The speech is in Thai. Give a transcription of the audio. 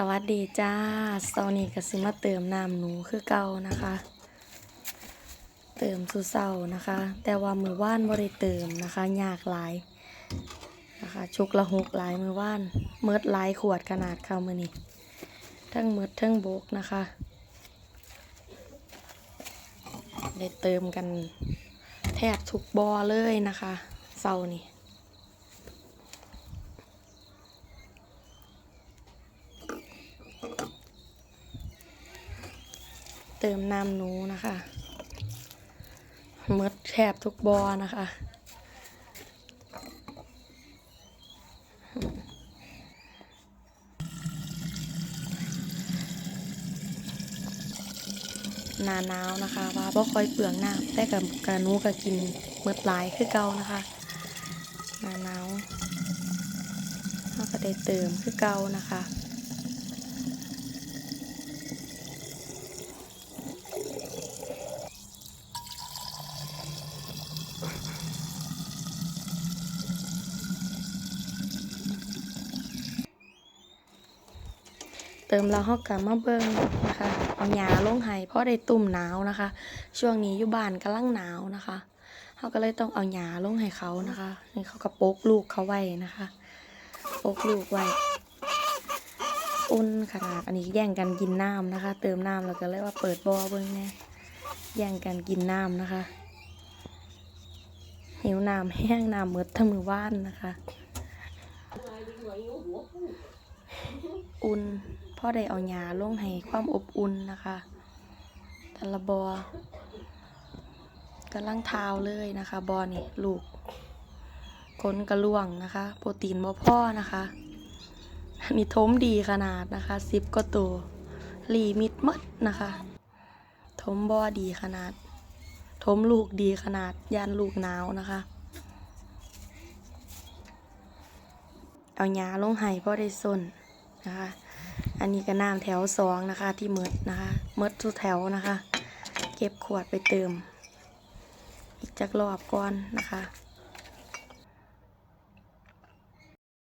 สวัสดีจ้าตอนนี้ก็สิมาเติมน้ำหนูคือเก่านะคะ เติมสุเศร้านะคะ แต่ว่ามือว่านบ่ได้เติมนะคะยากหลายนะคะชุกละหกหลายมือว่านเมิดหลายขวดขนาดเข้ามือนี่ทั้งเมิดทั้งโบกนะคะได้เติมกันแทบทุกบอเลยนะคะเศร้านี่ เติมน้ำหนูนะคะหมดแทบทุกบอนะคะหนาหนาวนะคะ ว่าบ่ค่อยเปลืองน้ำแต่กับกระนูก็กินเมืดหลายคือเก่านะคะหนาหนาวเราก็ได้เติมคือเก่านะคะ เติมแล้วเขากลับมาเบิ่งนะคะเอาหยาลงให้เพราะได้ตุ่มหนาวนะคะ ช่วงนี้อยู่บ้านกำลังหนาวนะคะเขาก็เลยต้องเอาหยาลงให้เขานะคะนี่เขาก็โปกลูกเขาไว้นะคะโปกลูกไว้อุ่นขนาดอันนี้แย่งกันกินน้ำนะคะ เติมน้ำแล้วก็เลยว่าเปิดบ่อเบิ่งแน่แย่งกันกินน้ำนะคะหิวน้ำแห้งน้ำมืดทั้งมือว่านนะคะ อุ่น อได้เอาหยาลงให้ความอบอุ่นนะคะแต่ละบอกำลังเท้าเลยนะคะบอนี่ลูกคนกระล่วงนะคะ โปรตีนบ่พ่อนะคะอันนี้ทมดีขนาดนะคะสิบก็ตัวลีมิดหมดนะคะทมบอดีขนาดทมลูกดีขนาดยานลูกหนาวนะคะ เอาหยาลงให้พ่อได้ส้นนะคะ อันนี้ก็น้ำแถวสองนะคะ ที่เมดนะคะเมดทุกแถวนะคะ เก็บขวดไปเติม อีกจักรอบก่อนนะคะ